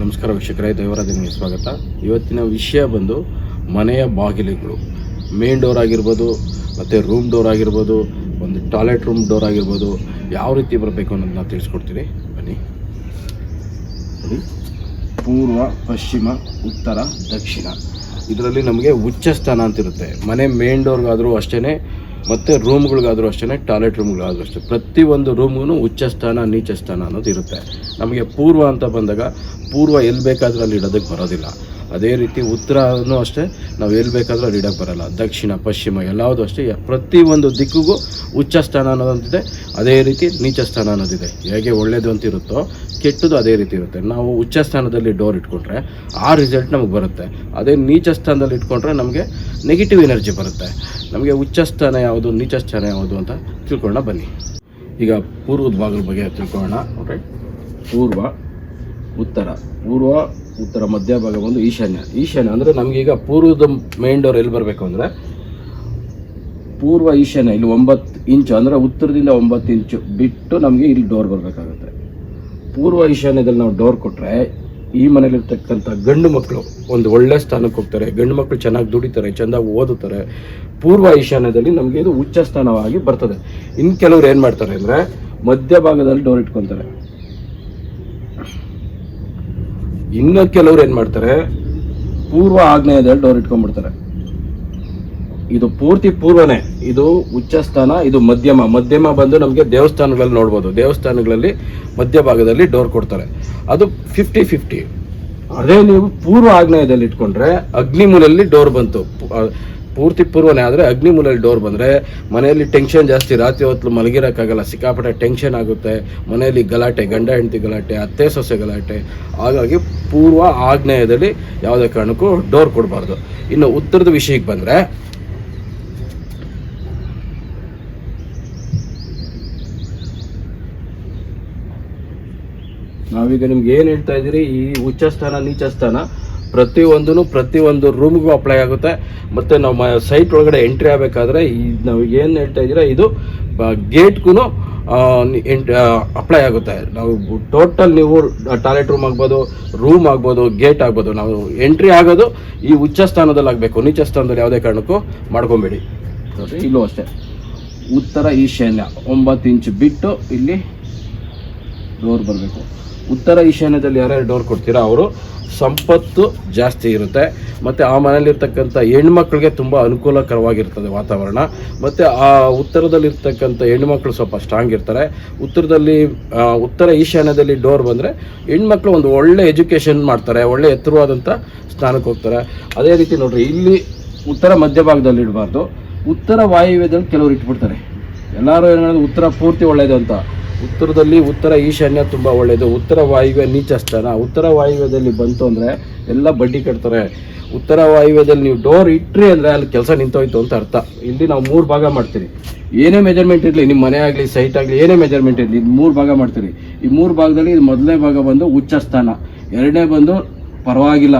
ನಮಸ್ಕಾರ ವೀಕ್ಷಕರೇ ದೇವರಾಜನಿಗೆ ಸ್ವಾಗತ. ಇವತ್ತಿನ ವಿಷಯ ಬಂದು ಮನೆಯ ಬಾಗಿಲುಗಳು. ಮೇನ್ ಡೋರ್ ಆಗಿರ್ಬೋದು, ಮತ್ತು ರೂಮ್ ಡೋರ್ ಆಗಿರ್ಬೋದು, ಒಂದು ಟಾಯ್ಲೆಟ್ ರೂಮ್ ಡೋರ್ ಆಗಿರ್ಬೋದು, ಯಾವ ರೀತಿ ಬರಬೇಕು ಅನ್ನೋದು ನಾನು ತಿಳಿಸ್ಕೊಡ್ತೀನಿ ಬನ್ನಿ. ನೋಡಿ. ಪೂರ್ವ, ಪಶ್ಚಿಮ, ಉತ್ತರ, ದಕ್ಷಿಣ. ಇದರಲ್ಲಿ ನಮಗೆ ಉಚ್ಚ ಸ್ಥಾನ ಅಂತಿರುತ್ತೆ. ಮನೆ ಮೇನ್ ಡೋರ್ಗಾದರೂ ಅಷ್ಟೇ ಮತ್ತು ರೂಮ್ಗಳಿಗಾದರೂ ಅಷ್ಟೇ ಟಾಯ್ಲೆಟ್ ರೂಮ್ಗಳಾದರೂ ಅಷ್ಟೇ. ಪ್ರತಿಯೊಂದು ರೂಮ್ಗೂ ಉಚ್ಚ ಸ್ಥಾನ, ನೀಚ ಸ್ಥಾನ ಅನ್ನೋದು ಇರುತ್ತೆ. ನಮಗೆ ಪೂರ್ವ ಅಂತ ಬಂದಾಗ ಪೂರ್ವ ಎಲ್ಲಿ ಬೇಕಾದರೂ ಅಲ್ಲಿ ಇಡೋದಕ್ಕೆ ಬರೋದಿಲ್ಲ. ಅದೇ ರೀತಿ ಉತ್ತರನೂ ಅಷ್ಟೇ, ನಾವು ಎಲ್ಲಿ ಬೇಕಾದರೂ ಅಲ್ಲಿ ಇಡೋಕ್ಕೆ ಬರಲ್ಲ. ದಕ್ಷಿಣ, ಪಶ್ಚಿಮ ಎಲ್ಲವುದು ಅಷ್ಟೇ ಪ್ರತಿಯೊಂದು ದಿಕ್ಕಿಗೂ ಉಚ್ಚ ಸ್ಥಾನ ಅನ್ನೋದಂತಿದೆ. ಅದೇ ರೀತಿ ನೀಚ ಸ್ಥಾನ ಅನ್ನೋದಿದೆ. ಹೇಗೆ ಒಳ್ಳೇದು ಅಂತ ಇರುತ್ತೋ ಕೆಟ್ಟದ್ದು ಅದೇ ರೀತಿ ಇರುತ್ತೆ. ನಾವು ಉಚ್ಚ ಸ್ಥಾನದಲ್ಲಿ ಡೋರ್ ಇಟ್ಕೊಂಡ್ರೆ ಆ ರಿಸಲ್ಟ್ ನಮಗೆ ಬರುತ್ತೆ. ಅದೇ ನೀಚ ಸ್ಥಾನದಲ್ಲಿ ಇಟ್ಕೊಂಡ್ರೆ ನಮಗೆ ನೆಗೆಟಿವ್ ಎನರ್ಜಿ ಬರುತ್ತೆ. ನಮಗೆ ಉಚ್ಚ ಸ್ಥಾನ ಯಾವುದು, ನೀಚ ಸ್ಥಾನ ಯಾವುದು ಅಂತ ತಿಳ್ಕೊಳ್ಳೋಣ ಬನ್ನಿ. ಈಗ ಪೂರ್ವದ ಭಾಗದ ಬಗ್ಗೆ ತಿಳ್ಕೊಳ್ಳೋಣ ಓಕೆ ಪೂರ್ವ, ಉತ್ತರ. ಪೂರ್ವ ಉತ್ತರ ಮಧ್ಯಭಾಗ ಬಂದು ಈಶಾನ್ಯ. ಈಶಾನ್ಯ ಅಂದರೆ ನಮಗೀಗ ಪೂರ್ವದ ಮೇನ್ ಡೋರ್ ಎಲ್ಲಿ ಬರಬೇಕು ಅಂದರೆ ಪೂರ್ವ ಈಶಾನ್ಯ, ಇಲ್ಲಿ ಒಂಬತ್ತು ಇಂಚು ಅಂದರೆ ಉತ್ತರದಿಂದ ಒಂಬತ್ತು ಇಂಚು ಬಿಟ್ಟು ನಮಗೆ ಇಲ್ಲಿ ಡೋರ್ ಬರಬೇಕಾಗುತ್ತೆ. ಪೂರ್ವ ಈಶಾನ್ಯದಲ್ಲಿ ನಾವು ಡೋರ್ ಕೊಟ್ಟರೆ ಈ ಮನೇಲಿರ್ತಕ್ಕಂಥ ಗಂಡು ಮಕ್ಕಳು ಒಂದು ಒಳ್ಳೆ ಸ್ಥಾನಕ್ಕೆ ಹೋಗ್ತಾರೆ, ಗಂಡು ಮಕ್ಕಳು ಚೆನ್ನಾಗಿ ದುಡಿತಾರೆ, ಚೆಂದಾಗಿ ಓದುತ್ತಾರೆ, ಪೂರ್ವ ಈಶಾನ್ಯದಲ್ಲಿ ನಮಗೆ ಇದು ಉಚ್ಚ ಸ್ಥಾನವಾಗಿ ಬರ್ತದೆ. ಇನ್ನು ಕೆಲವ್ರು ಏನು ಮಾಡ್ತಾರೆ ಅಂದರೆ ಮಧ್ಯಭಾಗದಲ್ಲಿ ಡೋರ್ ಇಟ್ಕೊತಾರೆ. ಇನ್ನು ಕೆಲವ್ರು ಏನು ಮಾಡ್ತಾರೆ? ಪೂರ್ವ ಆಗ್ನೇಯದಲ್ಲಿ ಡೋರ್ ಇಟ್ಕೊಂಡ್ಬಿಡ್ತಾರೆ. ಇದು ಪೂರ್ತಿ ಪೂರ್ವನೇ. ಇದು ಉಚ್ಚ ಸ್ಥಾನ, ಇದು ಮಧ್ಯಮ. ಮಧ್ಯಮ ಬಂದು ನಮಗೆ ದೇವಸ್ಥಾನಗಳಲ್ಲಿ ನೋಡ್ಬೋದು. ದೇವಸ್ಥಾನಗಳಲ್ಲಿ ಮಧ್ಯಭಾಗದಲ್ಲಿ ಡೋರ್ ಕೊಡ್ತಾರೆ. ಅದು ಫಿಫ್ಟಿ ಫಿಫ್ಟಿ ಅದೇ ನೀವು ಪೂರ್ವ ಆಗ್ನೇಯದಲ್ಲಿ ಇಟ್ಕೊಂಡ್ರೆ ಅಗ್ನಿಮೂಲಲ್ಲಿ ಡೋರ್ ಬಂತು. ಪೂರ್ತಿ ಪೂರ್ವನೇ ಆದರೆ ಅಗ್ನಿಮೂಲಲ್ಲಿ ಡೋರ್ ಬಂದರೆ ಮನೆಯಲ್ಲಿ ಟೆನ್ಷನ್ ಜಾಸ್ತಿ, ರಾತ್ರಿ ಹೊತ್ತು ಮಲಗಿರೋಕ್ಕಾಗಲ್ಲ, ಸಿಕ್ಕಾಪಟ್ಟೆ ಟೆನ್ಷನ್ ಆಗುತ್ತೆ. ಮನೆಯಲ್ಲಿ ಗಲಾಟೆ, ಗಂಡ ಹೆಂಡತಿ ಗಲಾಟೆ, ಅತ್ತೆ ಸೊಸೆ ಗಲಾಟೆ. ಹಾಗಾಗಿ ಪೂರ್ವ ಆಗ್ನೇಯದಲ್ಲಿ ಯಾವುದೇ ಕಾರಣಕ್ಕೂ ಡೋರ್ ಕೊಡಬಾರ್ದು. ಇನ್ನು ಉತ್ತರದ ವಿಷಯಕ್ಕೆ ಬಂದರೆ, ನಾವೀಗ ನಿಮ್ಗೆ ಏನು ಹೇಳ್ತಾ ಇದ್ದೀರಿ? ಈ ಉಚ್ಚ ಸ್ಥಾನ ನೀಚ ಸ್ಥಾನ ಪ್ರತಿಯೊಂದೂ ಪ್ರತಿಯೊಂದು ರೂಮ್ಗೂ ಅಪ್ಲೈ ಆಗುತ್ತೆ. ಮತ್ತು ನಾವು ಸೈಟ್ ಒಳಗಡೆ ಎಂಟ್ರಿ ಆಗಬೇಕಾದ್ರೆ ಈ, ನಾವು ಏನು ಹೇಳ್ತಾ ಇದ್ದೀರಾ, ಇದು ಗೇಟ್ಗೂ ಅಪ್ಲೈ ಆಗುತ್ತೆ. ನಾವು ಟೋಟಲ್ ನೀವು ಟಾಯ್ಲೆಟ್ ರೂಮ್ ಆಗ್ಬೋದು ರೂಮ್ ಆಗ್ಬೋದು ಗೇಟ್ ಆಗ್ಬೋದು. ನಾವು ಎಂಟ್ರಿ ಆಗೋದು ಈ ಉಚ್ಚ ಸ್ಥಾನದಲ್ಲಿ ಆಗಬೇಕು. ನೀಚ ಸ್ಥಾನದಲ್ಲಿ ಯಾವುದೇ ಕಾರಣಕ್ಕೂ ಮಾಡ್ಕೊಬೇಡಿ. ಇಲ್ಲೂ ಅಷ್ಟೇ. ಉತ್ತರ ಈಶಾನ್ಯ, ಒಂಬತ್ತು ಇಂಚ್ ಬಿಟ್ಟು ಇಲ್ಲಿ ಡೋರ್ ಬರಬೇಕು. ಉತ್ತರ ಈಶಾನ್ಯದಲ್ಲಿ ಯಾರ್ಯಾರು ಡೋರ್ ಕೊಡ್ತೀರಾ ಅವರು ಸಂಪತ್ತು ಜಾಸ್ತಿ ಇರುತ್ತೆ. ಮತ್ತು ಆ ಮನೆಯಲ್ಲಿರ್ತಕ್ಕಂಥ ಹೆಣ್ಮಕ್ಳಿಗೆ ತುಂಬ ಅನುಕೂಲಕರವಾಗಿರ್ತದೆ ವಾತಾವರಣ. ಮತ್ತು ಆ ಉತ್ತರದಲ್ಲಿರ್ತಕ್ಕಂಥ ಹೆಣ್ಮಕ್ಳು ಸ್ವಲ್ಪ ಸ್ಟ್ರಾಂಗ್ ಇರ್ತಾರೆ. ಉತ್ತರದಲ್ಲಿ ಉತ್ತರ ಈಶಾನ್ಯದಲ್ಲಿ ಡೋರ್ ಬಂದರೆ ಹೆಣ್ಮಕ್ಳು ಒಂದು ಒಳ್ಳೆ ಎಜುಕೇಷನ್ ಮಾಡ್ತಾರೆ, ಒಳ್ಳೆ ಎತ್ತರವಾದಂಥ ಸ್ಥಾನಕ್ಕೆ ಹೋಗ್ತಾರೆ. ಅದೇ ರೀತಿ ನೋಡಿರಿ, ಇಲ್ಲಿ ಉತ್ತರ ಮಧ್ಯಭಾಗದಲ್ಲಿ ಇಡಬಾರ್ದು. ಉತ್ತರ ವಾಯುವ್ಯದಲ್ಲಿ ಕೆಲವರು ಇಟ್ಬಿಡ್ತಾರೆ. ಎಲ್ಲರೂ ಏನು ಉತ್ತರ ಪೂರ್ತಿ ಒಳ್ಳೆಯದು ಅಂತ. ಉತ್ತರದಲ್ಲಿ ಉತ್ತರ ಈಶಾನ್ಯ ತುಂಬ ಒಳ್ಳೆಯದು ಉತ್ತರ ವಾಯುವ್ಯ ನೀಚ ಸ್ಥಾನ ಉತ್ತರ ವಾಯುವ್ಯದಲ್ಲಿ ಬಂತು ಅಂದರೆ ಎಲ್ಲ ಬಡ್ಡಿ ಕಟ್ತಾರೆ. ಉತ್ತರ ವಾಯುವ್ಯದಲ್ಲಿ ನೀವು ಡೋರ್ ಇಟ್ರಿ ಅಂದರೆ ಅಲ್ಲಿ ಕೆಲಸ ನಿಂತೋಯ್ತು ಅಂತ ಅರ್ಥ. ಇಲ್ಲಿ ನಾವು ಮೂರು ಭಾಗ ಮಾಡ್ತೀರಿ. ಏನೇ ಮೆಜರ್ಮೆಂಟ್ ಇರಲಿ ನಿಮ್ಮ ಮನೆ ಆಗಲಿ ಸೈಟ್ ಆಗಲಿ, ಏನೇ ಮೆಜರ್ಮೆಂಟ್ ಇರಲಿ, ಇದು ಮೂರು ಭಾಗ ಮಾಡ್ತೀರಿ. ಈ ಮೂರು ಭಾಗದಲ್ಲಿ ಇದು ಮೊದಲನೇ ಭಾಗ ಬಂದು ಉಚ್ಚ ಸ್ಥಾನ ಎರಡನೇ ಬಂದು ಪರವಾಗಿಲ್ಲ.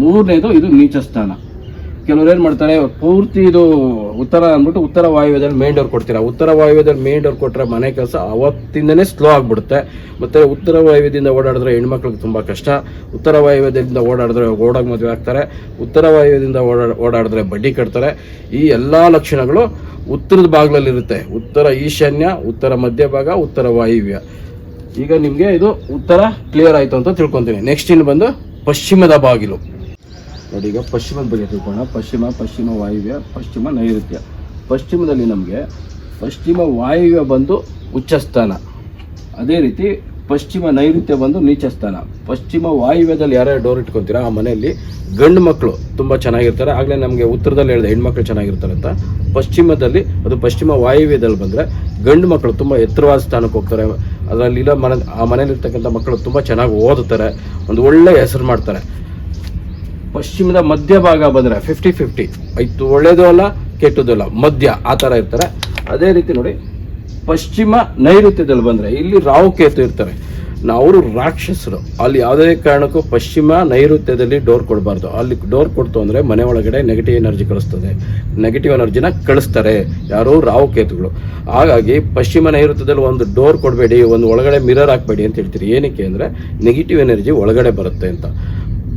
ಮೂರನೇದು ಇದು ನೀಚ ಸ್ಥಾನ ಕೆಲವ್ರು ಏನು ಮಾಡ್ತಾರೆ, ಪೂರ್ತಿ ಇದು ಉತ್ತರ ಅಂದ್ಬಿಟ್ಟು ಉತ್ತರ ವಾಯುವ್ಯದಲ್ಲಿ ಮೇನ್ ಡೋರ್ ಕೊಡ್ತೀರಾ. ಉತ್ತರ ವಾಯುವ್ಯದಲ್ಲಿ ಮೇನ್ ಡೋರ್ ಕೊಟ್ಟರೆ ಮನೆ ಕೆಲಸ ಅವತ್ತಿಂದನೇ ಸ್ಲೋ ಆಗಿಬಿಡುತ್ತೆ. ಮತ್ತು ಉತ್ತರ ವಾಯುವ್ಯದಿಂದ ಓಡಾಡಿದ್ರೆ ಹೆಣ್ಮಕ್ಳಿಗೆ ತುಂಬ ಕಷ್ಟ. ಉತ್ತರ ವಾಯುವ್ಯದಿಂದ ಓಡಾಡಿದ್ರೆ ಓಡಾಗಿ ಮದುವೆ ಆಗ್ತಾರೆ. ಉತ್ತರ ವಾಯುವ್ಯದಿಂದ ಓಡಾ, ಓಡಾಡಿದ್ರೆ ಬಡ್ಡಿ ಕಟ್ತಾರೆ. ಈ ಎಲ್ಲ ಲಕ್ಷಣಗಳು ಉತ್ತರದ ಭಾಗದಲ್ಲಿರುತ್ತೆ. ಉತ್ತರ ಈಶಾನ್ಯ, ಉತ್ತರ ಮಧ್ಯಭಾಗ ಉತ್ತರ ವಾಯುವ್ಯ. ಈಗ ನಿಮಗೆ ಇದು ಉತ್ತರ ಕ್ಲಿಯರ್ ಆಯಿತು ಅಂತ ತಿಳ್ಕೊತೀನಿ. ನೆಕ್ಸ್ಟ್ ಇನ್ನು ಬಂದು ಪಶ್ಚಿಮದ ಬಾಗಿಲು. ನೋಡಿ, ಈಗ ಪಶ್ಚಿಮದ ಬಗ್ಗೆ ತಿಳ್ಕೊಳ್ಳೋಣ. ಪಶ್ಚಿಮ ಪಶ್ಚಿಮ ವಾಯುವ್ಯ, ಪಶ್ಚಿಮ ನೈಋತ್ಯ. ಪಶ್ಚಿಮದಲ್ಲಿ ನಮಗೆ ಪಶ್ಚಿಮ ವಾಯುವ್ಯ ಬಂದು ಉಚ್ಚಸ್ಥಾನ. ಅದೇ ರೀತಿ ಪಶ್ಚಿಮ ನೈಋತ್ಯ ಬಂದು ನೀಚ ಸ್ಥಾನ ಪಶ್ಚಿಮ ವಾಯುವ್ಯದಲ್ಲಿ ಯಾರ್ಯಾರು ಡೋರ್ ಇಟ್ಕೊತೀರಾ, ಆ ಮನೆಯಲ್ಲಿ ಗಂಡು ಮಕ್ಕಳು ತುಂಬ ಚೆನ್ನಾಗಿರ್ತಾರೆ. ಆಗಲೇ ನಮಗೆ ಉತ್ತರದಲ್ಲಿ ಹೇಳಿದೆ, ಹೆಣ್ಮಕ್ಳು ಚೆನ್ನಾಗಿರ್ತಾರೆ ಅಂತ. ಪಶ್ಚಿಮದಲ್ಲಿ, ಅದು ಪಶ್ಚಿಮ ವಾಯುವ್ಯದಲ್ಲಿ ಬಂದರೆ ಗಂಡು ಮಕ್ಕಳು ತುಂಬ ಎತ್ತರವಾದ ಸ್ಥಾನಕ್ಕೆ ಹೋಗ್ತಾರೆ. ಅದರಲ್ಲಿರೋ ಮನೆ, ಆ ಮನೇಲಿರ್ತಕ್ಕಂಥ ಮಕ್ಕಳು ತುಂಬ ಚೆನ್ನಾಗಿ ಓದುತ್ತಾರೆ. ಒಂದು ಒಳ್ಳೆಯ ಹೆಸರು ಮಾಡ್ತಾರೆ. ಪಶ್ಚಿಮದ ಮಧ್ಯ ಭಾಗ ಬಂದರೆ ಫಿಫ್ಟಿ ಫಿಫ್ಟಿ ಇದು ಒಳ್ಳೇದು ಅಲ್ಲ ಕೆಟ್ಟದ್ದು ಅಲ್ಲ. ಮಧ್ಯ, ಆ ಥರ ಇರ್ತಾರೆ. ಅದೇ ರೀತಿ ನೋಡಿ, ಪಶ್ಚಿಮ ನೈಋತ್ಯದಲ್ಲಿ ಬಂದರೆ ಇಲ್ಲಿ ರಾಹು ಕೇತು ಇರ್ತಾರೆ. ಅವರು ರಾಕ್ಷಸರು. ಅಲ್ಲಿ ಯಾವುದೇ ಕಾರಣಕ್ಕೂ ಪಶ್ಚಿಮ ನೈಋತ್ಯದಲ್ಲಿ ಡೋರ್ ಕೊಡಬಾರ್ದು. ಅಲ್ಲಿ ಡೋರ್ ಕೊಡ್ತು ಅಂದರೆ ಮನೆ ಒಳಗಡೆ ನೆಗೆಟಿವ್ ಎನರ್ಜಿ ಕಳಿಸ್ತದೆ. ನೆಗೆಟಿವ್ ಎನರ್ಜಿನ ಕಳಿಸ್ತಾರೆ ಯಾರು ಕೇತುಗಳು. ಹಾಗಾಗಿ ಪಶ್ಚಿಮ ನೈಋತ್ಯದಲ್ಲಿ ಒಂದು ಡೋರ್ ಕೊಡಬೇಡಿ, ಒಂದು ಒಳಗಡೆ ಮಿರರ್ ಹಾಕಬೇಡಿ ಅಂತ ಹೇಳ್ತೀರಿ. ಏನಕ್ಕೆ ಅಂದರೆ ನೆಗೆಟಿವ್ ಎನರ್ಜಿ ಒಳಗಡೆ ಬರುತ್ತೆ ಅಂತ.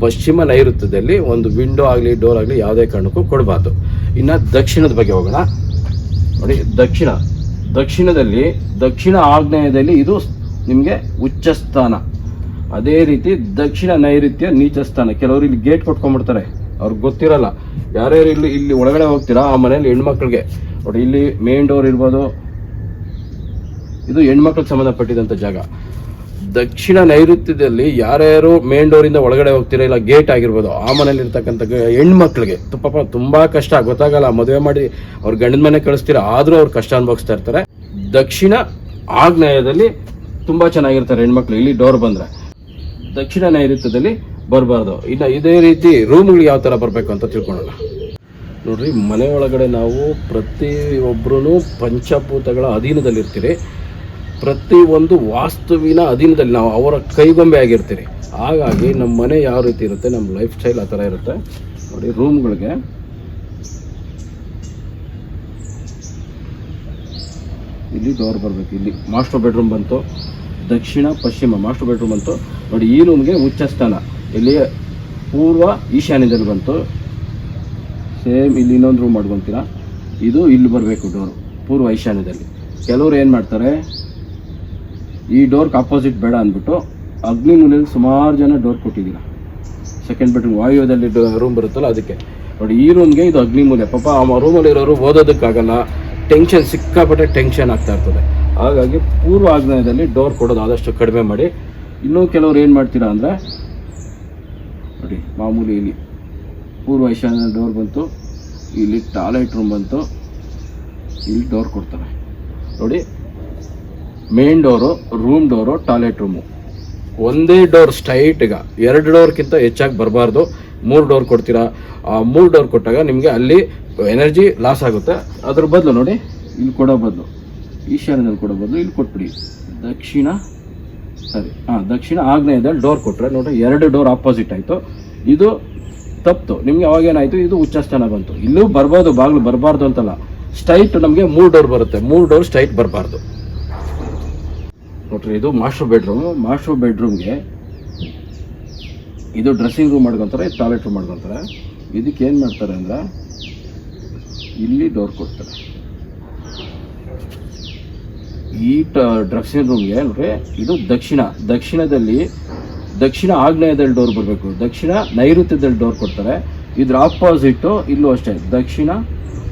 ಪಶ್ಚಿಮ ನೈಋತ್ಯದಲ್ಲಿ ಒಂದು ವಿಂಡೋ ಆಗಲಿ, ಡೋರ್ ಆಗಲಿ ಯಾವುದೇ ಕಾರಣಕ್ಕೂ ಕೊಡಬಾರ್ದು. ಇನ್ನು ದಕ್ಷಿಣದ ಬಗ್ಗೆ ಹೋಗೋಣ. ನೋಡಿ, ದಕ್ಷಿಣ. ದಕ್ಷಿಣದಲ್ಲಿ, ದಕ್ಷಿಣ ಆಗ್ನೇಯದಲ್ಲಿ ಇದು ನಿಮಗೆ ಉಚ್ಚ ಸ್ಥಾನ. ಅದೇ ರೀತಿ ದಕ್ಷಿಣ ನೈಋತ್ಯ ನೀಚ ಸ್ಥಾನ. ಕೆಲವರು ಇಲ್ಲಿ ಗೇಟ್ ಕೊಟ್ಕೊಂಡ್ಬಿಡ್ತಾರೆ. ಅವ್ರಿಗೆ ಗೊತ್ತಿರಲ್ಲ. ಯಾರ್ಯಾರು ಇಲ್ಲಿ ಇಲ್ಲಿ ಒಳಗಡೆ ಹೋಗ್ತೀರಾ? ಆ ಮನೇಲಿ ಹೆಣ್ಮಕ್ಳಿಗೆ. ನೋಡಿ, ಇಲ್ಲಿ ಮೇನ್ ಡೋರ್ ಇರ್ಬೋದು. ಇದು ಹೆಣ್ಮಕ್ಳಿಗೆ ಸಂಬಂಧಪಟ್ಟಿದಂಥ ಜಾಗ. ದಕ್ಷಿಣ ನೈಋತ್ಯದಲ್ಲಿ ಯಾರ್ಯಾರು ಮೇನ್ ಡೋರಿಂದ ಒಳಗಡೆ ಹೋಗ್ತೀರಾ ಇಲ್ಲ ಗೇಟ್ ಆಗಿರ್ಬೋದು, ಆ ಮನೇಲಿ ಇರ್ತಕ್ಕಂಥ ಹೆಣ್ಮಕ್ಳಿಗೆ ತುಪ್ಪ ತುಂಬಾ ಕಷ್ಟ. ಗೊತ್ತಾಗಲ್ಲ, ಮದುವೆ ಮಾಡಿ ಅವ್ರ ಗಂಡನ ಮನೆ ಕಳಿಸ್ತೀರಾ, ಆದ್ರೂ ಅವ್ರು ಕಷ್ಟ ಅನುಭವಿಸ್ತಾ ಇರ್ತಾರೆ. ದಕ್ಷಿಣ ಆಗ್ನೇಯದಲ್ಲಿ ತುಂಬಾ ಚೆನ್ನಾಗಿರ್ತಾರೆ ಹೆಣ್ಮಕ್ಳು. ಇಲ್ಲಿ ಡೋರ್ ಬಂದರೆ ದಕ್ಷಿಣ ನೈಋತ್ಯದಲ್ಲಿ ಬರಬಾರ್ದು. ಇನ್ನು ಇದೇ ರೀತಿ ರೂಮ್ಗಳು ಯಾವ ಥರ ಬರಬೇಕು ಅಂತ ತಿಳ್ಕೊಳ್ಳೋಣ. ನೋಡ್ರಿ, ಮನೆ ಒಳಗಡೆ ನಾವು ಪ್ರತಿ ಒಬ್ಬರೂ ಪಂಚಭೂತಗಳ ಅಧೀನದಲ್ಲಿರ್ತೀರಿ. ಪ್ರತಿಯೊಂದು ವಾಸ್ತುವಿನ ಅಧೀನದಲ್ಲಿ ನಾವು ಅವರ ಕೈಗೊಂಬೆ ಆಗಿರ್ತೀರಿ. ಹಾಗಾಗಿ ನಮ್ಮ ಮನೆ ಯಾವ ರೀತಿ ಇರುತ್ತೆ, ನಮ್ಮ ಲೈಫ್ ಸ್ಟೈಲ್ ಆ ಥರ ಇರುತ್ತೆ. ನೋಡಿ ರೂಮ್ಗಳಿಗೆ ಇಲ್ಲಿ ಡೋರ್ ಬರಬೇಕು, ಇಲ್ಲಿ. ಮಾಸ್ಟರ್ ಬೆಡ್ರೂಮ್ ಬಂತು. ದಕ್ಷಿಣ, ಪಶ್ಚಿಮ ಮಾಸ್ಟರ್ ಬೆಡ್ರೂಮ್ ಬಂತು. ನೋಡಿ, ಈ ರೂಮ್ಗೆ ಉಚ್ಚ ಸ್ಥಾನ. ಇಲ್ಲಿ ಪೂರ್ವ ಈಶಾನ್ಯದಲ್ಲಿ ಬಂತು. ಸೇಮ್ ಇಲ್ಲಿ ಇನ್ನೊಂದು ರೂಮ್ ಮಾಡ್ಕೊತೀರಾ. ಇದು ಇಲ್ಲಿ ಬರಬೇಕು ಡೋರು ಪೂರ್ವ ಈಶಾನ್ಯದಲ್ಲಿ. ಕೆಲವರು ಏನು ಮಾಡ್ತಾರೆ ಈ ಡೋರ್ಗೆ ಅಪೋಸಿಟ್ ಬೇಡ ಅಂದ್ಬಿಟ್ಟು ಅಗ್ನಿ ಮೂಲೆಯಲ್ಲಿ ಸುಮಾರು ಜನ ಡೋರ್ ಕೊಟ್ಟಿದ್ದೀರ. ಸೆಕೆಂಡ್ ಬೆಡ್ರೂಮ್ ವಾಯುವ್ಯದಲ್ಲಿ ರೂಮ್ ಬರುತ್ತಲ್ಲ ಅದಕ್ಕೆ. ನೋಡಿ, ಈ ರೂಮ್ಗೆ ಇದು ಅಗ್ನಿ ಮೂಲೆ ಪಾಪ ಆ ರೂಮಲ್ಲಿರೋರು ಓದೋದಕ್ಕಾಗಲ್ಲ. ಟೆನ್ಷನ್ ಸಿಕ್ಕಾಪಟ್ಟೆ ಟೆನ್ಷನ್ ಆಗ್ತಾ ಇರ್ತದೆ. ಹಾಗಾಗಿ ಪೂರ್ವ ಆಗ್ನೇಯದಲ್ಲಿ ಡೋರ್ ಕೊಡೋದು ಆದಷ್ಟು ಕಡಿಮೆ ಮಾಡಿ. ಇನ್ನೂ ಕೆಲವ್ರು ಏನು ಮಾಡ್ತೀರಾ ಅಂದರೆ, ನೋಡಿ, ಮಾಮೂಲಿ ಇಲ್ಲಿ ಪೂರ್ವ ಈಶಾನ್ಯ ಡೋರ್ ಬಂತು, ಇಲ್ಲಿ ಟಾಯ್ಲೆಟ್ ರೂಮ್ ಬಂತು, ಇಲ್ಲಿ ಡೋರ್ ಕೊಡ್ತಾರೆ. ನೋಡಿ main door room door toilet room ಒಂದೇ ಡೋರ್ ಸ್ಟ್ರೈಟ್ಗ ಎರಡು ಡೋರ್ಗಿಂತ ಹೆಚ್ಚಾಗಿ ಬರಬಾರ್ದು. ಮೂರು ಡೋರ್ ಕೊಡ್ತೀರಾ? ಆ ಮೂರು ಡೋರ್ ಕೊಟ್ಟಾಗ ನಿಮಗೆ ಅಲ್ಲಿ ಎನರ್ಜಿ ಲಾಸ್ ಆಗುತ್ತೆ. ಅದ್ರ ಬದಲು ನೋಡಿ ಇಲ್ಲಿ ಕೊಡೋ ಬದಲು. ಈಶಾನ್ಯದಲ್ಲಿ ಕೊಡೋ ಬದಲು ಇಲ್ಲಿ ಕೊಟ್ಬಿಡಿ. ದಕ್ಷಿಣ ಸರಿ. ಹಾಂ ದಕ್ಷಿಣ ಆಗ್ನೇಯದಲ್ಲಿ ಡೋರ್ ಕೊಟ್ಟರೆ ನೋಡಿ ಎರಡು ಡೋರ್ ಆಪೋಸಿಟ್ ಆಯಿತು. ಇದು ತಪ್ಪು. ನಿಮಗೆ ಅವಾಗೇನಾಯಿತು ಇದು ಉಚ್ಚಸ್ಥಾನ ಬಂತು. ಇಲ್ಲೂ ಬರ್ಬೋದು ಬಾಗಿಲು ಬರಬಾರ್ದು ಅಂತಲ್ಲ. ಸ್ಟ್ರೈಟ್ ನಮಗೆ ಮೂರು ಡೋರ್ ಬರುತ್ತೆ. ಮೂರು ಡೋರ್ ಸ್ಟ್ರೈಟ್ ಬರಬಾರ್ದು. ನೋಡ್ರಿ, ಇದು ಮಾಸ್ಟರ್ ಬೆಡ್ರೂಮ್ ಮಾಸ್ಟರ್ ಬೆಡ್ರೂಮ್ಗೆ ಇದು ಡ್ರೆಸ್ಸಿಂಗ್ ರೂಮ್ ಮಾಡ್ಕೊತಾರೆ, ಇದು ಟಾಯ್ಲೆಟ್ ರೂಮ್ ಮಾಡ್ಕೊತಾರೆ. ಇದಕ್ಕೆ ಏನು ಮಾಡ್ತಾರೆ ಅಂದ್ರೆ, ಇಲ್ಲಿ ಡೋರ್ ಕೊಡ್ತಾರೆ. ಈ ಟ ಡ್ರೆಸ್ಸಿಂಗ್ ರೂಮ್ಗೆ ನೋಡ್ರಿ, ಇದು ದಕ್ಷಿಣ. ದಕ್ಷಿಣದಲ್ಲಿ, ದಕ್ಷಿಣ ಆಗ್ನೇಯದಲ್ಲಿ ಡೋರ್ ಬರಬೇಕು. ದಕ್ಷಿಣ ನೈಋತ್ಯದಲ್ಲಿ ಡೋರ್ ಕೊಡ್ತಾರೆ. ಇದ್ರ ಆಪೋಸಿಟ್ಟು ಇಲ್ಲೂ ಅಷ್ಟೇ. ದಕ್ಷಿಣ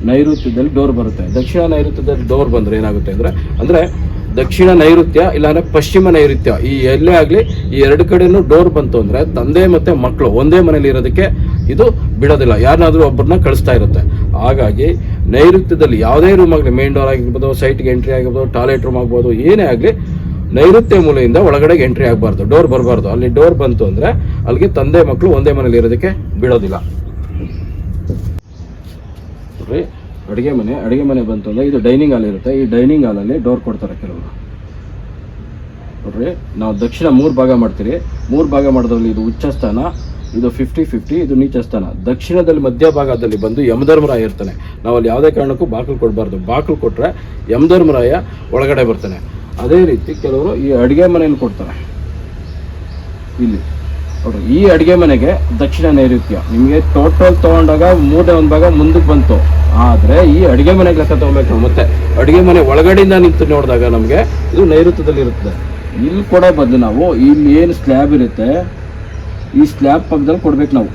ನೈಋತ್ಯದಲ್ಲಿ ಡೋರ್ ಬರುತ್ತೆ. ದಕ್ಷಿಣ ನೈಋತ್ಯದಲ್ಲಿ ಡೋರ್ ಬಂದ್ರೆ ಏನಾಗುತ್ತೆ ಅಂದ್ರೆ ಅಂದ್ರೆ ದಕ್ಷಿಣ ನೈಋತ್ಯ, ಇಲ್ಲಾಂದ್ರೆ ಪಶ್ಚಿಮ ನೈಋತ್ಯ, ಈ ಎಲ್ಲೇ ಆಗಲಿ ಈ ಎರಡು ಕಡೆನೂ ಡೋರ್ ಬಂತು ಅಂದ್ರೆ ತಂದೆ ಮತ್ತೆ ಮಕ್ಕಳು ಒಂದೇ ಮನೇಲಿ ಇರೋದಕ್ಕೆ ಇದು ಬಿಡೋದಿಲ್ಲ. ಯಾರನ್ನಾದರೂ ಒಬ್ಬರನ್ನ ಕಳಿಸ್ತಾ ಇರುತ್ತೆ. ಹಾಗಾಗಿ ನೈಋತ್ಯದಲ್ಲಿ ಯಾವುದೇ ರೂಮ್ ಆಗಲಿ ಮೇನ್ ಡೋರ್ ಆಗಿರ್ಬೋದು ಸೈಟ್ಗೆ ಎಂಟ್ರಿ ಆಗಿರ್ಬೋದು ಟಾಯ್ಲೆಟ್ ರೂಮ್ ಆಗ್ಬೋದು, ಏನೇ ಆಗಲಿ ನೈಋತ್ಯ ಮೂಲೆಯಿಂದ ಒಳಗಡೆಗೆ ಎಂಟ್ರಿ ಆಗಬಾರ್ದು ಡೋರ್ ಬರಬಾರ್ದು. ಅಲ್ಲಿ ಡೋರ್ ಬಂತು ಅಂದರೆ ಅಲ್ಲಿಗೆ ತಂದೆ ಮಕ್ಕಳು ಒಂದೇ ಮನೇಲಿ ಇರೋದಕ್ಕೆ ಬಿಡೋದಿಲ್ಲ. ಅಡುಗೆ ಮನೆ ಅಡುಗೆ ಮನೆ ಬಂತು ಅಂದರೆ ಇದು ಡೈನಿಂಗ್ ಹಾಲ್ ಇರುತ್ತೆ. ಈ ಡೈನಿಂಗ್ ಹಾಲಲ್ಲಿ ಡೋರ್ ಕೊಡ್ತಾರೆ ಕೆಲವರು. ನೋಡ್ರಿ, ನಾವು ದಕ್ಷಿಣ ಮೂರು ಭಾಗ ಮಾಡ್ತೀರಿ. ಮೂರು ಭಾಗ ಮಾಡೋದ್ರಲ್ಲಿ ಇದು ಉಚ್ಚ ಸ್ಥಾನ ಇದು ಫಿಫ್ಟಿ ಫಿಫ್ಟಿ ಇದು ನೀಚ ಸ್ಥಾನ ದಕ್ಷಿಣದಲ್ಲಿ ಮಧ್ಯಭಾಗದಲ್ಲಿ ಬಂದು ಯಮಧರ್ಮರಾಯ ಇರ್ತಾನೆ. ನಾವು ಅಲ್ಲಿ ಯಾವುದೇ ಕಾರಣಕ್ಕೂ ಬಾಗಿಲು ಕೊಡಬಾರ್ದು. ಬಾಗಿಲು ಕೊಟ್ಟರೆ ಯಮಧರ್ಮರಾಯ ಒಳಗಡೆ ಬರ್ತಾನೆ. ಅದೇ ರೀತಿ ಕೆಲವರು ಈ ಅಡುಗೆ ಮನೆಯನ್ನು ಕೊಡ್ತಾರೆ. ಇಲ್ಲಿ. ನೋಡ್ರಿ ಈ ಅಡುಗೆ ಮನೆಗೆ ದಕ್ಷಿಣ ನೈಋತ್ಯ. ನಿಮಗೆ ಟೋಟಲ್ ತೊಗೊಂಡಾಗ ಮೂರನೇ ಒಂದು ಭಾಗ ಮುಂದಕ್ಕೆ ಬಂತು. ಆದರೆ ಈ ಅಡುಗೆ ಮನೆಗೆ ಲೆಕ್ಕ ತೊಗೊಬೇಕು. ಮತ್ತೆ ಅಡುಗೆ ಮನೆ ಒಳಗಡೆಯಿಂದ ನಿಂತು ನೋಡಿದಾಗ ನಮಗೆ ಇದು ನೈಋತ್ಯದಲ್ಲಿ ಇರುತ್ತದೆ. ಇಲ್ಲಿ ಕೊಡೋ ಬದಲು ನಾವು, ಇಲ್ಲಿ ಏನು ಸ್ಲ್ಯಾಬ್ ಇರುತ್ತೆ, ಈ ಸ್ಲ್ಯಾಬ್ ಪಕ್ಕದಲ್ಲಿ ಕೊಡ್ಬೇಕು ನಾವು.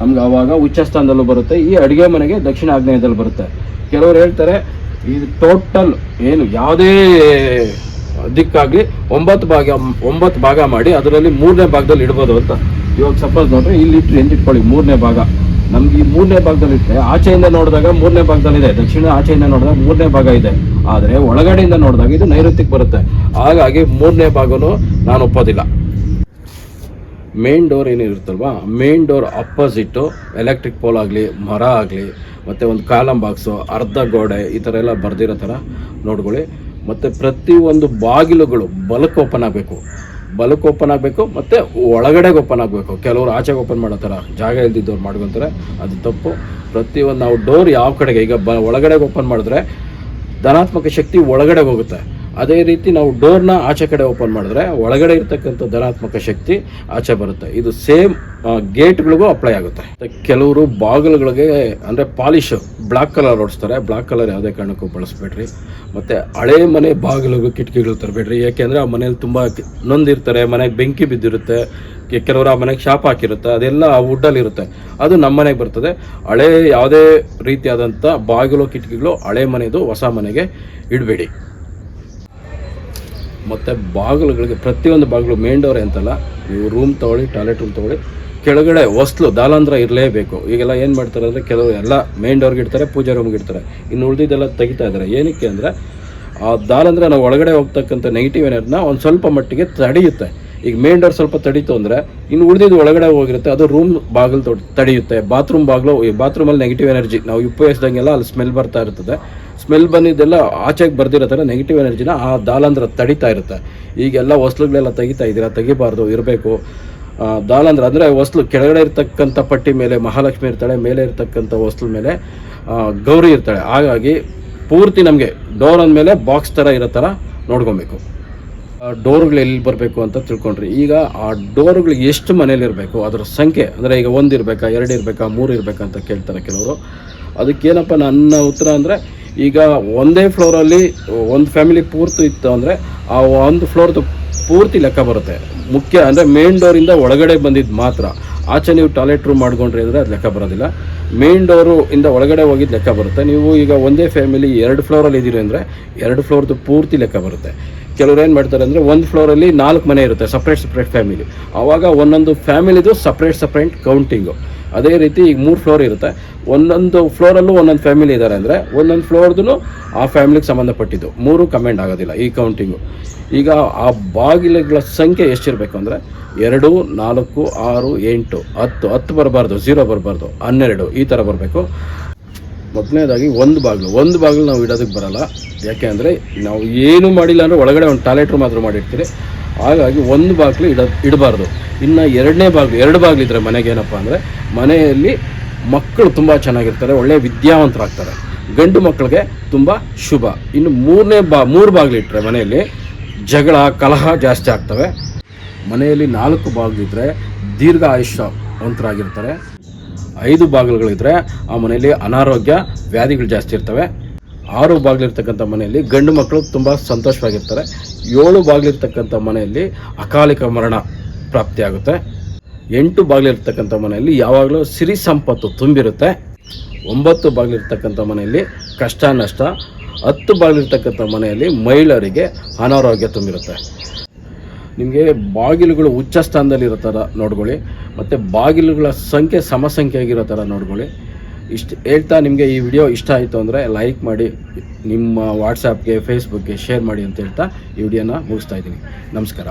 ನಮ್ಗೆ ಆವಾಗ ಉಚ್ಚ ಸ್ಥಾನದಲ್ಲೂ ಬರುತ್ತೆ, ಈ ಅಡುಗೆ ಮನೆಗೆ ದಕ್ಷಿಣ ಆಗ್ನೇಯದಲ್ಲಿ ಬರುತ್ತೆ. ಕೆಲವರು ಹೇಳ್ತಾರೆ, ಇದು ಟೋಟಲ್ ಏನು, ಯಾವುದೇ ದಿಕ್ಕಾಗಿ ಒಂಬತ್ತು ಭಾಗ ಒಂಬತ್ತು ಭಾಗ ಮಾಡಿ ಅದರಲ್ಲಿ ಮೂರನೇ ಭಾಗದಲ್ಲಿ ಇಡ್ಬೋದು ಅಂತ ಇವಾಗ ಸಪೋಸ್ ನೋಡ್ರಿ, ಇಲ್ಲಿ ಇಟ್ಟು ಎಂದಿಟ್ಕೊಳ್ಳಿ ಮೂರನೇ ಭಾಗ. ನಮ್ಗೆ ಈ ಮೂರನೇ ಭಾಗದಲ್ಲಿ ಇಟ್ಟರೆ ಆಚೆಯಿಂದ ನೋಡಿದಾಗ ಮೂರನೇ ಭಾಗದಲ್ಲಿದೆ ದಕ್ಷಿಣ ಆಚೆಯಿಂದ ನೋಡಿದಾಗ ಮೂರನೇ ಭಾಗ ಇದೆ. ಆದರೆ ಒಳಗಡೆಯಿಂದ ನೋಡಿದಾಗ ಇದು ನೈಋತ್ಯಕ್ಕೆ ಬರುತ್ತೆ. ಹಾಗಾಗಿ ಮೂರನೇ ಭಾಗನೂ ನಾನು ಒಪ್ಪೋದಿಲ್ಲ. Main door ಏನಿರುತ್ತಲ್ವಾ? Main door opposite electric pole ಆಗಲಿ, ಮರ ಆಗಲಿ, ಮತ್ತು ಒಂದು ಕಾಲಂ ಬಾಕ್ಸು, ಅರ್ಧ ಗೋಡೆ, ಈ ಥರ ಎಲ್ಲ ಬರ್ದಿರೋ ಥರ ನೋಡ್ಕೊಳ್ಳಿ. ಮತ್ತು ಪ್ರತಿಯೊಂದು ಬಾಗಿಲುಗಳು ಬಲಕ್ಕೆ ಓಪನ್ ಆಗಬೇಕು. ಬಲಕ್ಕೆ ಓಪನ್ ಆಗಬೇಕು ಮತ್ತು ಒಳಗಡೆಗೆ ಓಪನ್ ಆಗಬೇಕು. ಕೆಲವರು ಆಚೆಗೆ ಓಪನ್ ಮಾಡೋ ಥರ ಜಾಗ ಇಲ್ದಿದ್ದವ್ರು ಮಾಡ್ಕೊತಾರೆ, ಅದು ತಪ್ಪು. ಪ್ರತಿಯೊಂದು ನಾವು ಡೋರ್ ಯಾವ ಕಡೆಗೆ, ಈಗ ಬ ಒಳಗಡೆಗೆ ಓಪನ್ ಮಾಡಿದ್ರೆ ಧನಾತ್ಮಕ ಶಕ್ತಿ ಒಳಗಡೆ ಹೋಗುತ್ತೆ. ಅದೇ ರೀತಿ ನಾವು ಡೋರ್ನ ಆಚೆ ಕಡೆ ಓಪನ್ ಮಾಡಿದ್ರೆ ಒಳಗಡೆ ಇರ್ತಕ್ಕಂಥ ಧನಾತ್ಮಕ ಶಕ್ತಿ ಆಚೆ ಬರುತ್ತೆ. ಇದು ಸೇಮ್ ಗೇಟ್ಗಳಿಗೂ ಅಪ್ಲೈ ಆಗುತ್ತೆ. ಕೆಲವರು ಬಾಗಿಲುಗಳಿಗೆ, ಅಂದರೆ ಪಾಲಿಶ್ ಬ್ಲಾಕ್ ಕಲರ್ ಓಡಿಸ್ತಾರೆ ಬ್ಲಾಕ್ ಕಲರ್ ಯಾವುದೇ ಕಾರಣಕ್ಕೂ ಬಳಸಬೇಡ್ರಿ. ಮತ್ತು ಹಳೆ ಮನೆ ಬಾಗಿಲುಗಳು ಕಿಟಕಿಗಳು ತರಬೇಡ್ರಿ. ಯಾಕೆಂದರೆ ಆ ಮನೇಲಿ ತುಂಬ ನೊಂದಿರ್ತಾರೆ, ಮನೆಗೆ ಬೆಂಕಿ ಬಿದ್ದಿರುತ್ತೆ ಕೆಲವರು ಆ ಮನೆಗೆ ಶಾಪ್ ಹಾಕಿರುತ್ತೆ, ಅದೆಲ್ಲ ಆ ವುಡ್ಡಲ್ಲಿ ಇರುತ್ತೆ. ಅದು ನಮ್ಮ ಮನೆಗೆ ಬರ್ತದೆ. ಹಳೆ ಯಾವುದೇ ರೀತಿಯಾದಂಥ ಬಾಗಿಲು, ಕಿಟಕಿಗಳು ಹಳೆ ಮನೆದು ಹೊಸ ಮನೆಗೆ ಇಡಬೇಡಿ. ಮತ್ತು ಬಾಗಿಲುಗಳಿಗೆ, ಪ್ರತಿಯೊಂದು ಬಾಗಿಲು ಮೇನ್ ಡೋರ್ ಅಂತಲ್ಲ, ನೀವು ರೂಮ್ ತೊಗೊಳ್ಳಿ ಟಾಯ್ಲೆಟ್ ರೂಮ್ ತೊಗೊಳ್ಳಿ, ಕೆಳಗಡೆ ಹೊಸ್ಲು, ದಾಲಾಂಧ್ರ ಇರಲೇಬೇಕು. ಈಗೆಲ್ಲ ಏನು ಮಾಡ್ತಾರೆ ಅಂದರೆ ಕೆಲವು ಎಲ್ಲ ಮೇನ್ ಡೋರ್ಗೆ ಇಡ್ತಾರೆ, ಪೂಜಾ ರೂಮ್ಗೆ ಇಡ್ತಾರೆ. ಇನ್ನು ಉಳಿದಿದ್ದೆಲ್ಲ ತೆಗಿತಾ ಇದ್ದಾರೆ. ಏನಕ್ಕೆ ಅಂದರೆ, ಆ ದಾಲಾಂಧ್ರ ನಾವು ಒಳಗಡೆ ಹೋಗ್ತಕ್ಕಂಥ ನೆಗೆಟಿವ್ ಎನರ್ಜಿನ ಒಂದು ಸ್ವಲ್ಪ ಮಟ್ಟಿಗೆ ತಡೆಯುತ್ತೆ. ಈಗ ಮೇನ್ ಡೋರ್ ಸ್ವಲ್ಪ ತಡೀತು ಅಂದರೆ ಇನ್ನು ಉಳಿದಿದ್ದು ಒಳಗಡೆ ಹೋಗಿರುತ್ತೆ. ಅದು ರೂಮ್ ಬಾಗಿಲು ತೊಡ್ ತಡೆಯುತ್ತೆ. ಬಾತ್ರೂಮ್ ಬಾಗಿಲು ಬಾತ್ರೂಮಲ್ಲಿ ನೆಗೆಟಿವ್ ಎನರ್ಜಿ ನಾವು ಉಪಯೋಗಿಸ್ದಂಗೆಲ್ಲ ಅಲ್ಲಿ ಸ್ಮೆಲ್ ಬರ್ತಾ ಇರ್ತದೆ. ಸ್ಮೆಲ್ ಬಂದಿದ್ದೆಲ್ಲ ಆಚೆಗೆ ಬರ್ದಿರೋ ಥರ ನೆಗೆಟಿವ್ ಎನರ್ಜಿನ ಆ ದಾಲಂದ್ರ ತಡಿತಾ ಇರುತ್ತೆ. ಈಗೆಲ್ಲ ಹೊಸ್ಲುಗಳೆಲ್ಲ ತೆಗಿತಾ ಇದ್ದೀರಾ? ತೆಗಿಬಾರ್ದು, ಇರಬೇಕು. ದಾಲಂದ್ರ ಅಂದರೆ ಹೊಸ್ಲು ಕೆಳಗಡೆ ಇರ್ತಕ್ಕಂಥ ಪಟ್ಟಿ ಮೇಲೆ, ಮಹಾಲಕ್ಷ್ಮಿ ಇರ್ತಾಳೆ, ಮೇಲೆ ಇರ್ತಕ್ಕಂಥ ವಸ್ತು ಮೇಲೆ ಗೌರಿ ಇರ್ತಾಳೆ. ಹಾಗಾಗಿ ಪೂರ್ತಿ ನಮಗೆ ಡೋರ್ ಅಂದಮೇಲೆ ಬಾಕ್ಸ್ ಥರ ಇರೋ ಥರ ನೋಡ್ಕೊಬೇಕು. ಡೋರ್ಗಳು ಎಲ್ಲಿ ಬರಬೇಕು ಅಂತ ತಿಳ್ಕೊಂಡ್ರಿ. ಈಗ ಆ ಡೋರ್ಗಳು ಎಷ್ಟು ಮನೇಲಿ ಇರಬೇಕು, ಅದರ ಸಂಖ್ಯೆ, ಅಂದರೆ ಈಗ ಒಂದು ಇರಬೇಕಾ, ಎರಡು ಇರಬೇಕಾ, ಮೂರು ಇರಬೇಕಾ ಅಂತ ಕೇಳ್ತಾರೆ ಕೆಲವರು. ಅದಕ್ಕೇನಪ್ಪ ನನ್ನ ಉತ್ತರ ಅಂದರೆ, ಈಗ ಒಂದೇ ಫ್ಲೋರಲ್ಲಿ ಒಂದು ಫ್ಯಾಮಿಲಿ ಪೂರ್ತಿ ಇತ್ತು ಅಂದರೆ, ಆ ಒಂದು ಫ್ಲೋರ್ದು ಪೂರ್ತಿ ಲೆಕ್ಕ ಬರುತ್ತೆ. ಮುಖ್ಯ ಅಂದರೆ ಮೇನ್ ಡೋರಿಂದ ಒಳಗಡೆ ಬಂದಿದ್ದು ಮಾತ್ರ. ಆಚೆ ನೀವು ಟಾಯ್ಲೆಟ್ ರೂಮ್ ಮಾಡ್ಕೊಂಡ್ರಿ ಅಂದರೆ ಅದು ಲೆಕ್ಕ ಬರೋದಿಲ್ಲ. ಮೇನ್ ಡೋರು ಇಂದ ಒಳಗಡೆ ಹೋಗಿದ್ದು ಲೆಕ್ಕ ಬರುತ್ತೆ. ನೀವು ಈಗ ಒಂದೇ ಫ್ಯಾಮಿಲಿ ಎರಡು ಫ್ಲೋರಲ್ಲಿ ಇದ್ದೀರಿ ಅಂದರೆ, ಎರಡು ಫ್ಲೋರ್ದು ಪೂರ್ತಿ ಲೆಕ್ಕ ಬರುತ್ತೆ. ಕೆಲವ್ರು ಏನು ಮಾಡ್ತಾರೆ ಅಂದರೆ ಒಂದು ಫ್ಲೋರಲ್ಲಿ ನಾಲ್ಕು ಮನೆ ಇರುತ್ತೆ ಸಪ್ರೇಟ್ ಸಪ್ರೇಟ್ ಫ್ಯಾಮಿಲಿ ಆವಾಗ ಒಂದೊಂದು ಫ್ಯಾಮಿಲಿದು ಸಪ್ರೇಟ್ ಸಪ್ರೇಟ್ ಕೌಂಟಿಂಗು ಅದೇ ರೀತಿ ಈಗ ಮೂರು ಫ್ಲೋರ್ ಇರುತ್ತೆ. ಒಂದೊಂದು ಫ್ಲೋರಲ್ಲೂ ಒಂದೊಂದು ಫ್ಯಾಮಿಲಿ ಇದ್ದಾರೆ ಅಂದರೆ ಒಂದೊಂದು ಫ್ಲೋರ್ದು ಆ ಫ್ಯಾಮಿಲಿಗೆ ಸಂಬಂಧಪಟ್ಟಿದ್ದು. ಮೂರು ಕಮೆಂಟ್ ಆಗೋದಿಲ್ಲ ಈ ಕೌಂಟಿಂಗು ಈಗ ಆ ಬಾಗಿಲುಗಳ ಸಂಖ್ಯೆ ಎಷ್ಟಿರಬೇಕು ಅಂದರೆ ಎರಡು, ನಾಲ್ಕು, ಆರು, ಎಂಟು, ಹತ್ತು ಹತ್ತು ಬರಬಾರ್ದು ಝೀರೋ ಬರಬಾರ್ದು, ಹನ್ನೆರಡು ಈ ಥರ ಬರಬೇಕು. ಮೊದಲನೇದಾಗಿ ಒಂದು ಬಾಗಿಲು. ಒಂದು ಬಾಗಿಲು ನಾವು ಇಡೋದಕ್ಕೆ ಬರಲ್ಲ. ಯಾಕೆ ಅಂದರೆ ನಾವು ಏನು ಮಾಡಿಲ್ಲ ಅಂದರೆ ಒಳಗಡೆ ಒಂದು ಟಾಯ್ಲೆಟ್ ರೂಮ್ ಮಾತ್ರ ಮಾಡಿರ್ತೀರಿ. ಹಾಗಾಗಿ ಒಂದು ಬಾಗಿಲು ಇಡ, ಇಡಬಾರ್ದು. ಇನ್ನು ಎರಡನೇ ಬಾಗಿಲು, ಎರಡು ಬಾಗಿಲಿದ್ರೆ ಮನೆಗೆ ಏನಪ್ಪ ಅಂದರೆ ಮನೆಯಲ್ಲಿ ಮಕ್ಕಳು ತುಂಬ ಚೆನ್ನಾಗಿರ್ತಾರೆ ಒಳ್ಳೆಯ ವಿದ್ಯಾವಂತರಾಗ್ತಾರೆ. ಗಂಡು ಮಕ್ಕಳಿಗೆ ತುಂಬ ಶುಭ. ಇನ್ನು ಮೂರನೇ ಬಾ, ಮೂರು ಬಾಗಿಲಿಟ್ರೆ ಮನೆಯಲ್ಲಿ ಜಗಳ, ಕಲಹ ಜಾಸ್ತಿ ಆಗ್ತವೆ. ಮನೆಯಲ್ಲಿ ನಾಲ್ಕು ಬಾಗಿಲಿದ್ರೆ ದೀರ್ಘ ಆಯುಷ್ಯವಂತರಾಗಿರ್ತಾರೆ ಐದು ಬಾಗಿಲುಗಳಿದ್ರೆ ಆ ಮನೆಯಲ್ಲಿ ಅನಾರೋಗ್ಯ, ವ್ಯಾಧಿಗಳು ಜಾಸ್ತಿ ಇರ್ತವೆ. ಆರು ಬಾಗಿಲಿರ್ತಕ್ಕಂಥ ಮನೆಯಲ್ಲಿ ಗಂಡು ಮಕ್ಕಳು ತುಂಬ ಸಂತೋಷವಾಗಿರ್ತಾರೆ. ಏಳು ಬಾಗಿಲಿರ್ತಕ್ಕಂಥ ಮನೆಯಲ್ಲಿ ಅಕಾಲಿಕ ಮರಣ ಪ್ರಾಪ್ತಿಯಾಗುತ್ತೆ. ಎಂಟು ಬಾಗಿಲಿರ್ತಕ್ಕಂಥ ಮನೆಯಲ್ಲಿ ಯಾವಾಗಲೂ ಸಿರಿ ಸಂಪತ್ತು ತುಂಬಿರುತ್ತೆ. ಒಂಬತ್ತು ಬಾಗಿಲಿರ್ತಕ್ಕಂಥ ಮನೆಯಲ್ಲಿ ಕಷ್ಟ, ನಷ್ಟ. ಹತ್ತು ಬಾಗಿಲಿರ್ತಕ್ಕಂಥ ಮನೆಯಲ್ಲಿ ಮಹಿಳೆಯರಿಗೆ ಅನಾರೋಗ್ಯ ತುಂಬಿರುತ್ತೆ. ನಿಮಗೆ ಬಾಗಿಲುಗಳು ಉಚ್ಚ ಸ್ಥಾನದಲ್ಲಿ ಇರೋ ಥರ ನೋಡ್ಕೊಳ್ಳಿ, ಮತ್ತು ಬಾಗಿಲುಗಳ ಸಂಖ್ಯೆ ಸಮಸಂಖ್ಯೆ ಆಗಿರೋ ಥರ ನೋಡ್ಕೊಳ್ಳಿ. ಇಷ್ಟು ಹೇಳ್ತಾ ನಿಮಗೆ ಈ ವಿಡಿಯೋ ಇಷ್ಟ ಆಯಿತು ಅಂದರೆ ಲೈಕ್ ಮಾಡಿ, ನಿಮ್ಮ ವಾಟ್ಸಪ್ಗೆ ಫೇಸ್ಬುಕ್ಗೆ ಶೇರ್ ಮಾಡಿ ಅಂತ ಹೇಳ್ತಾ ಈ ವಿಡಿಯೋನ ಮುಗಿಸ್ತಾ ಇದ್ದೀನಿ. ನಮಸ್ಕಾರ.